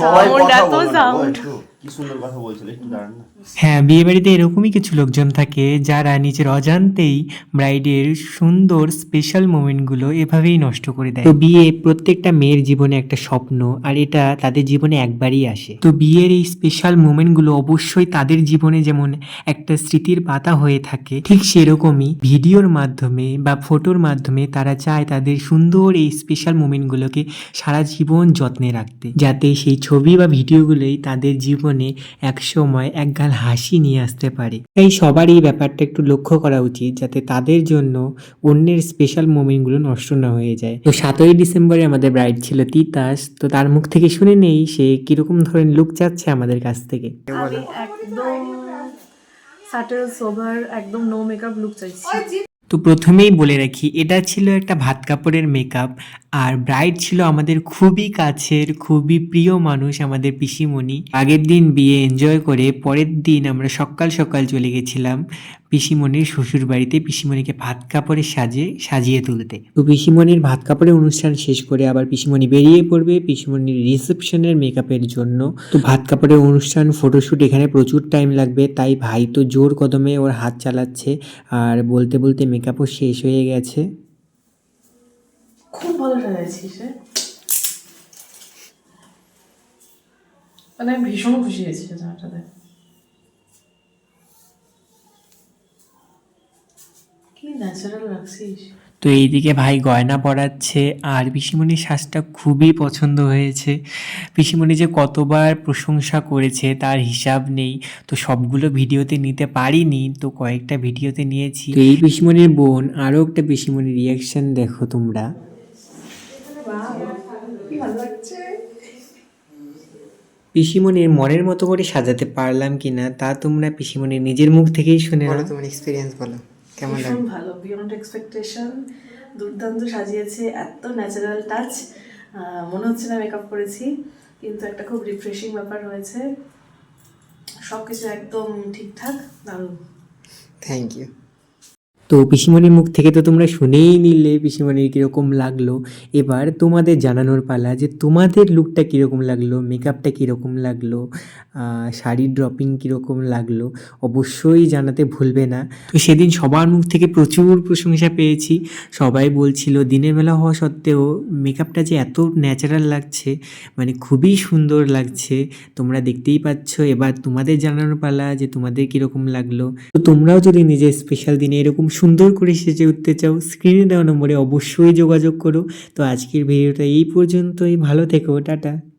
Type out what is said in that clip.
সবাই Sound, কথা এত বলো না গো, sound। একটু কি সুন্দর কথা বলছিল একটু দাঁড়ান না। হ্যাঁ বিয়ে বাড়িতে এরকমই কিছু লোকজন থাকে যারা নিজের অজান্তেই ব্রাইডের সুন্দর স্পেশাল মোমেন্টগুলো এভাবেই নষ্ট করে দেয়। তো বিয়ে প্রত্যেকটা মেয়ের জীবনে একটা স্বপ্ন আর এটা তাদের জীবনে একবারই আসে। তো বিয়ের এই স্পেশাল মোমেন্টগুলো অবশ্যই তাদের জীবনে যেমন একটা স্মৃতির পাতা হয়ে থাকে ঠিক সেরকমই ভিডিওর মাধ্যমে বা ফটোর মাধ্যমে তারা চায় তাদের সুন্দর এই স্পেশাল মোমেন্টগুলোকে সারা জীবন যত্নে রাখতে। যাতে সেই ছবি বা ভিডিওগুলোই তাদের জীবনে এক সময় একগাল হাসি নিয়ে আসতে পারে। তাই সবারই ব্যাপারটা একটু লক্ষ্য করা উচিত যাতে তাদের জন্য অন্যের স্পেশাল মোমেন্টগুলো নষ্ট না হয়ে যায়। তো সাতই ডিসেম্বরে আমাদের ব্রাইড ছিল তিতাস। তো তার মুখ থেকে শুনে নেই সে কীরকম ধরনের লুক চাচ্ছে আমাদের কাছ থেকে। একদম সাটেল সোভার একদম নো মেকআপ লুক চাইছি। তো প্রথমেই বলে রাখি, এটা ছিল একটা ভাত কাপড়ের মেকআপ আর ব্রাইড ছিল আমাদের খুবই কাছের, খুবই প্রিয় মানুষ আমাদের পিসিমণি। আগের দিন বিয়ে এনজয় করে পরের দিন আমরা সকাল সকাল চলে গেছিলাম। পিসিমণির শ্বশুর বাড়িতে পিসিমণিকে ভাত কাপড়ে সাজিয়ে সাজিয়ে তুলতে। তো পিসিমণির ভাত কাপড়ের অনুষ্ঠান শেষ করে আবার পিসিমণি বেরিয়ে পড়বে পিসিমণির রিসেপশনের মেকআপের জন্য। তো ভাত কাপড়ের অনুষ্ঠান ফটোশ্যুট এখানে প্রচুর টাইম লাগবে, তাই ভাই তো জোর কদমে ওর হাত চালাচ্ছে আর বলতে বলতে মেকআপও শেষ হয়ে গেছে। খুব ভালো সাজাইছিস মানে আমি ভীষণ খুশি হয়েছি কি ন্যাচারাল লাগছিস তো এইদিকে ভাই গয়না পরাচ্ছে আর পিসিমণির শ্বাসটা খুবই পছন্দ হয়েছে। পিসিমণি যে কতবার প্রশংসা করেছে তার হিসাব নেই। তো সবগুলো ভিডিওতে নিতে পারিনি তো কয়েকটা ভিডিওতে নিয়েছি। তো এই পিসিমণির বোন আরও একটা পিসিমণির রিয়াকশন দেখো তোমরা। পিসিমণির মনের মতো করে সাজাতে পারলাম কিনা তা তোমরা পিসিমণির নিজের মুখ থেকেই শুনে তোমার এক্সপিরিয়েন্স বলো। কেমন ভীষণ ভালো বিয়ন্ড এক্সপেকটেশন দুর্দান্ত সাজিয়েছে এত ন্যাচারাল টাচ মনে হচ্ছে না মেকআপ করেছি কিন্তু একটা খুব রিফ্রেশিং ব্যাপার হয়েছে। সব কিছু একদম ঠিকঠাক দারুণ। থ্যাংক ইউ তো পিসিমণির মুখ থেকে তো তোমরা শুনেই নিলে পিসিমণির কীরকম লাগল। এবার তোমাদের জানানোর পালা যে তোমাদের লুকটা কীরকম লাগল মেকআপটা কীরকম লাগল শাড়ির ড্রপিং কীরকম লাগল, অবশ্যই জানাতে ভুলবে না। তো সেদিন সবার মুখ থেকে প্রচুর প্রশংসা পেয়েছি। সবাই বলছিল, দিনের বেলা হওয়া সত্ত্বেও মেকআপটা যে এত ন্যাচারাল লাগছে মানে খুবই সুন্দর লাগছে, তোমরা দেখতেই পাচ্ছ। এবার তোমাদের জানানোর পালা যে তোমাদের কীরকম লাগল। তো তোমরাও যদি নিজের স্পেশাল দিনে এরকম সুন্দর করে সেজে উঠতে চাও স্ক্রিনে দেওয়া নম্বরে অবশ্যই যোগাযোগ করো। তো আজকের ভিডিওটা এই পর্যন্তই। ভালো থেকো, টাটা।